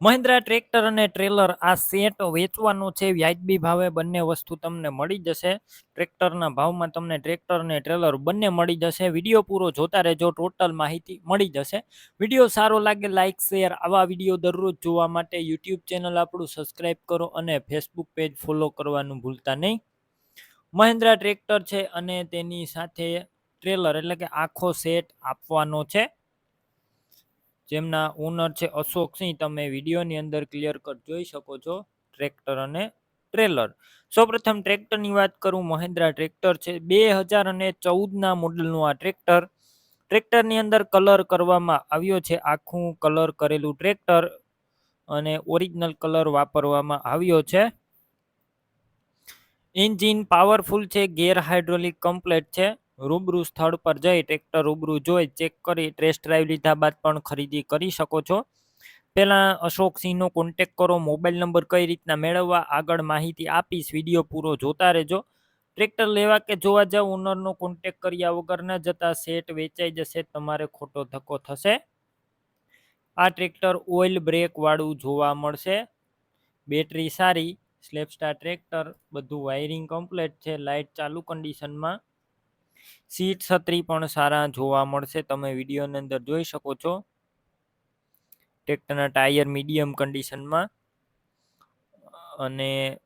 Mahindra tractor અને trailer આ set વેચવાનું છે, વ્યાજબી ભાવે બંને વસ્તુ તમને મળી જશે. ટ્રેક્ટરના ભાવમાં તમને ટ્રેક્ટર અને ટ્રેલર બંને મળી જશે. વીડિયો પૂરો જોતા રહેજો, ટોટલ માહિતી મળી જશે. વીડિયો સારો લાગે લાઇક શેર, આવા વીડિયો દરરોજ જોવા માટે યુટ્યુબ ચેનલ આપણું સબસ્ક્રાઇબ કરો અને ફેસબુક પેજ ફોલો કરવાનું ભૂલતા નહીં. મહિન્દ્રા ટ્રેક્ટર છે અને તેની સાથે ટ્રેલર એટલે કે આખો સેટ આપવાનો છે. જેમના ઓનર છે અશોકસિંહ તમે વિડીયોની અંદર ક્લિયર કટ જોઈ શકો છો ટ્રેક્ટર અને ટ્રેલર સૌપ્રથમ ટ્રેક્ટરની વાત કરું, મહિન્દ્રા ટ્રેક્ટર છે. બે હજાર અને ચૌદના મોડલનું આ ટ્રેક્ટર ટ્રેક્ટરની અંદર કલર કરવામાં આવ્યો છે, આખું કલર કરેલું ટ્રેક્ટર અને ઓરિજિનલ કલર વાપરવામાં આવ્યો છે. એન્જિન પાવરફુલ છે ગેર હાઇડ્રોલિક કમ્પ્લેટ છે. રૂબરૂ સ્થળ પર જઈ ટ્રેક્ટર રૂબરૂ જોઈ ચેક કરી ટેસ્ટ ડ્રાઈવ લીધા બાદ પણ ખરીદી કરી શકો છો. પહેલાં અશોકસિંહનો કોન્ટેક કરો મોબાઈલ નંબર કઈ રીતના મેળવવા આગળ માહિતી આપીશ વીડિયો પૂરો જોતા રહેજો. ટ્રેક્ટર લેવા કે જોવા જાવ ઓનરનો કોન્ટેક કર્યા વગર ન જતા સેટ વેચાઈ જશે, તમારે ખોટો ધક્કો થશે. આ ટ્રેક્ટર ઓઇલ બ્રેકવાળું જોવા મળશે. બેટરી સારી સ્લેપસ્ટાર ટ્રેક્ટર, બધું વાયરિંગ કમ્પ્લેટ છે લાઇટ ચાલુ કન્ડિશનમાં સીટ છત્રી પણ સારા જોવા મળશે. તમે વિડીયોની અંદર જોઈ શકો છો. ટ્રેક્ટરના ટાયર મીડિયમ કન્ડિશનમાં અને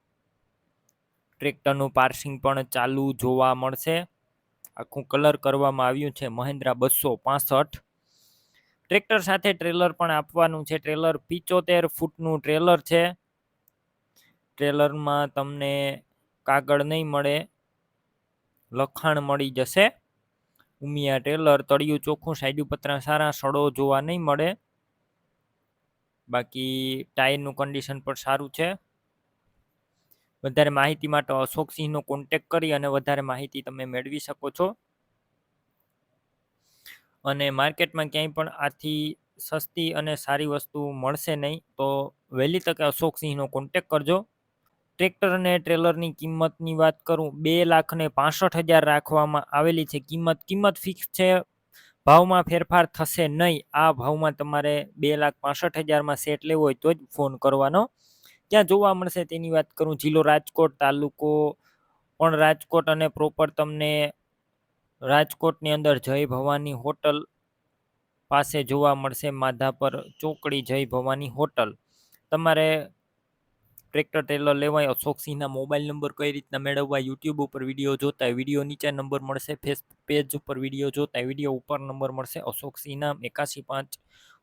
ટ્રેક્ટરનું પાર્સિંગ પણ ચાલુ જોવા મળશે. આખું કલર કરવામાં આવ્યું છે. મહિન્દ્રા બસો પાસઠ. ટ્રેક્ટર સાથે ટ્રેલર પણ આપવાનું છે. ટ્રેલર પિચોતેર ફૂટનું ટ્રેલર છે. ટ્રેલરમાં તમને કાગળ નહીં મળે. લખાણ મળી જશે. ઉમિયા ટેલર તળિયું ચોખ્ખું સાઈડ પતરા સારા સડો જોવા નહીં મળે. બાકી ટાયરનું કન્ડિશન પણ સારું છે. વધારે માહિતી માટે અશોકસિંહનો કોન્ટેક કરી અને વધારે માહિતી તમે મેળવી શકો છો. અને માર્કેટમાં ક્યાંય પણ આથી સસ્તી અને સારી વસ્તુ મળશે નહીં તો વહેલી તકે અશોકસિંહનો કોન્ટેક કરજો. ટ્રેક્ટર અને ટ્રેલરની કિંમતની વાત કરું, બે લાખ ને પાસઠ હજાર રાખવામાં આવેલી છે. કિંમત કિંમત ફિક્સ છે. ભાવમાં ફેરફાર થશે નહીં. આ ભાવમાં તમારે બે લાખ પાસઠ હજારમાં સેટ લેવો હોય તો જ ફોન કરવાનો. ક્યાં જોવા મળશે તેની વાત કરું. જિલ્લો રાજકોટ તાલુકો, પણ રાજકોટ અને પ્રોપર તમને રાજકોટની અંદર જય ભવાની હોટલ પાસે જોવા મળશે. માધાપર ચોકડી જય ભવાની હોટલ. તમારે ટ્રેક્ટર ટ્રેલર લેવાય અશોકસિંહના મોબાઈલ નંબર કઈ રીતના મેળવવા, યુટ્યુબ ઉપર વીડિયો જોતા, વીડિયો નીચે નંબર મળશે ફેસબુક પેજ ઉપર વીડિયો જોતા, વીડિયો ઉપર નંબર મળશે અશોકસિંહના એકાસી પાંચ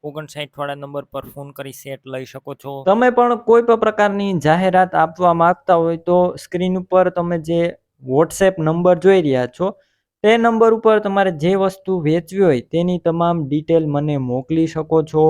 ઓગણસાઠ વાળા નંબર પર ફોન કરી સેટ લઈ શકો છો. તમે પણ કોઈ પણ પ્રકારની જાહેરાત આપવા માંગતા હોય તો સ્ક્રીન ઉપર તમે જે વોટ્સએપ નંબર જોઈ રહ્યા છો, તે નંબર ઉપર તમારે જે વસ્તુ વેચવી હોય તેની તમામ ડિટેલ મને મોકલી શકો છો.